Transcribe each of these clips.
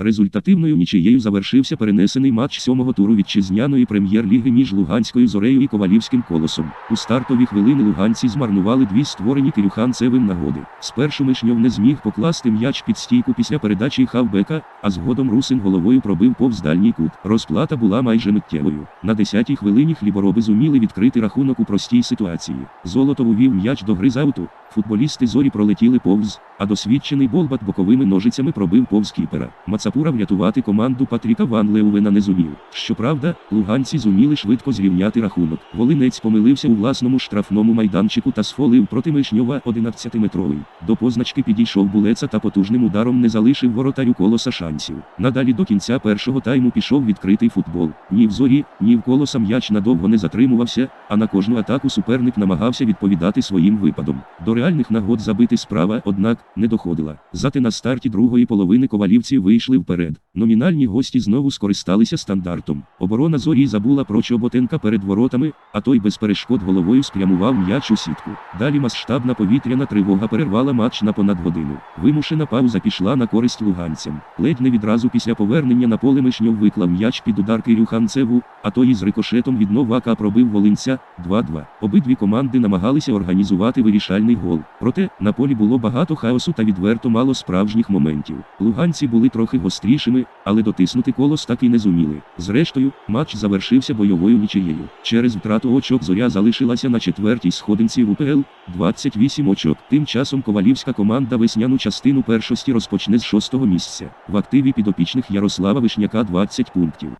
Результативною нічиєю завершився перенесений матч сьомого туру вітчизняної прем'єр-ліги між Луганською зорею і Ковалівським колосом. У стартові хвилини луганці змарнували дві створені Кирюханцевим нагоди. Спершу Мишньов не зміг покласти м'яч під стійку після передачі хавбека, а згодом Русин головою пробив повз дальній кут. Розплата була майже миттєвою. На 10-й хвилині хлібороби зуміли відкрити рахунок у простій ситуації. Золотов увів м'яч до гри з ауту. Футболісти зорі пролетіли повз, а досвідчений Болбат боковими ножицями пробив повз кіпера. Мацапура врятувати команду Патріка Ван Леувена не зумів. Щоправда, луганці зуміли швидко зрівняти рахунок. Волинець помилився у власному штрафному майданчику та сфолив проти Мишньова 11-метровий. До позначки підійшов булеца та потужним ударом не залишив воротарю колоса шансів. Надалі до кінця першого тайму пішов відкритий футбол. Ні в зорі, ні в колоса м'яч надовго не затримувався, а на кожну атаку суперник намагався відповідати своїм випадом. До реальних нагод забити справа, однак, не доходила. Зате на старті другої половини ковалівці вийшли вперед. Номінальні гості знову скористалися стандартом. Оборона зорі забула про Чоботенка перед воротами, а той без перешкод головою спрямував м'яч у сітку. Далі масштабна повітряна тривога перервала матч на понад годину. Вимушена пауза пішла на користь луганцям. Ледь не відразу після повернення на поле Мишньов виклав м'яч під удар Кирюханцеву, а той із рикошетом від Новака пробив Волинця 2-2. Обидві команди намагалися організувати вирішальний гол. Проте на полі було багато хаосу та відверто мало справжніх моментів. Луганці були трохи гострішими, але дотиснути колос так і не зуміли. Зрештою, матч завершився бойовою нічиєю. Через втрату очок зоря залишилася на четвертій сходинці УПЛ 28 очок. Тим часом ковалівська команда весняну частину першості розпочне з шостого місця. В активі підопічних Ярослава Вишняка 20 пунктів.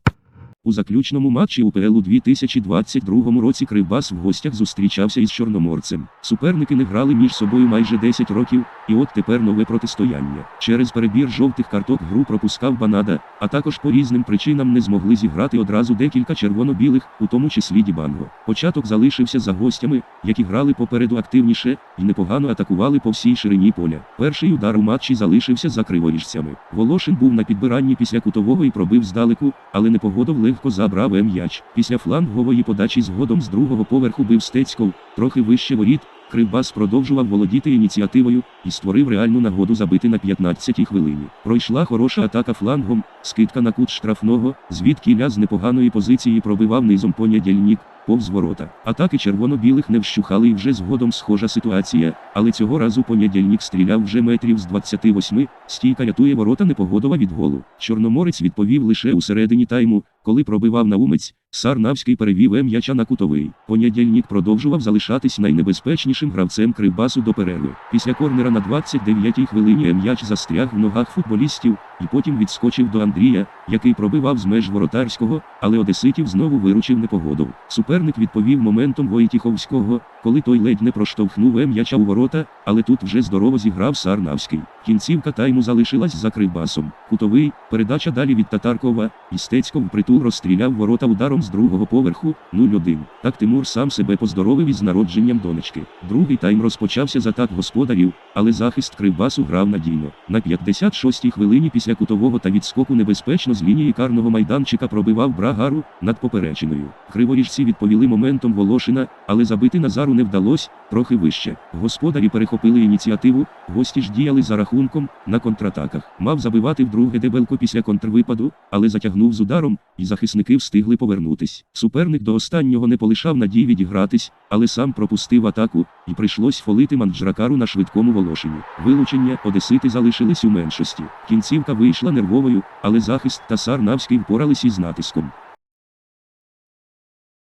У заключному матчі УПЛ у 2022 році Кривбас в гостях зустрічався із Чорноморцем. Суперники не грали між собою майже 10 років, і от тепер нове протистояння. Через перебір жовтих карток гру пропускав Банада, а також по різним причинам не змогли зіграти одразу декілька червоно-білих, у тому числі Дібанго. Початок залишився за гостями, які грали попереду активніше і непогано атакували по всій ширині поля. Перший удар у матчі залишився за криворіжцями. Волошин був на підбиранні після кутового і пробив здалеку, але непогодов легко забрав м'яч. Після флангової подачі згодом з другого поверху бив Стецьков, трохи вище воріт. Кривбас продовжував володіти ініціативою і створив реальну нагоду забити на 15-й хвилині. Пройшла хороша атака флангом, скидка на кут штрафного, звідки ля з непоганої позиції пробивав низом понядільник, повз ворота. Атаки червоно-білих не вщухали і вже згодом схожа ситуація, але цього разу понядільник стріляв вже метрів з 28, стійка рятує ворота непогодова від голу. Чорноморець відповів лише у середині тайму, коли пробивав наумець, Сарнавський перевів м'яча на кутовий. Понядільник продовжував залишатись найнебезпечнішим гравцем Кривбасу до перерви. Після корнера на 29-й хвилині м'яч застряг в ногах футболістів і потім відскочив до Андрія, який пробивав з меж воротарського, але Одеситів знову виручив непогодов. Суперник відповів моментом Войтіховського, коли той ледь не проштовхнув м'яча у ворота, але тут вже здорово зіграв Сарнавський. Кінцівка тайму залишилась за Кривбасом. Кутовий, передача далі від Татаркова, і Стецьков притул розстріляв ворота ударом з другого поверху 0-1. Так Тимур сам себе поздоровив із народженням донечки. Другий тайм розпочався з атак господарів, але захист Кривбасу грав надійно. На 56-й хвилині після кутового та відскоку небезпечно з лінії карного майданчика пробивав Брагару над поперечиною. Криворіжці відповіли моментом Волошина, але забити Назару не вдалося, трохи вище. Господарі перехопили ініціативу, гості ж діяли за рахунком на контратаках. Мав забивати вдруге дебелко після контрвипаду, але затягнув з ударом, і захисники встигли повернутись. Суперник до останнього не полишав надій відігратись, але сам пропустив атаку, і прийшлось фолити манджракару на швидкому волошенні. Вилучення одесити залишились у меншості. Кінцівка вийшла нервовою, але захист та Сарнавський впорались із натиском.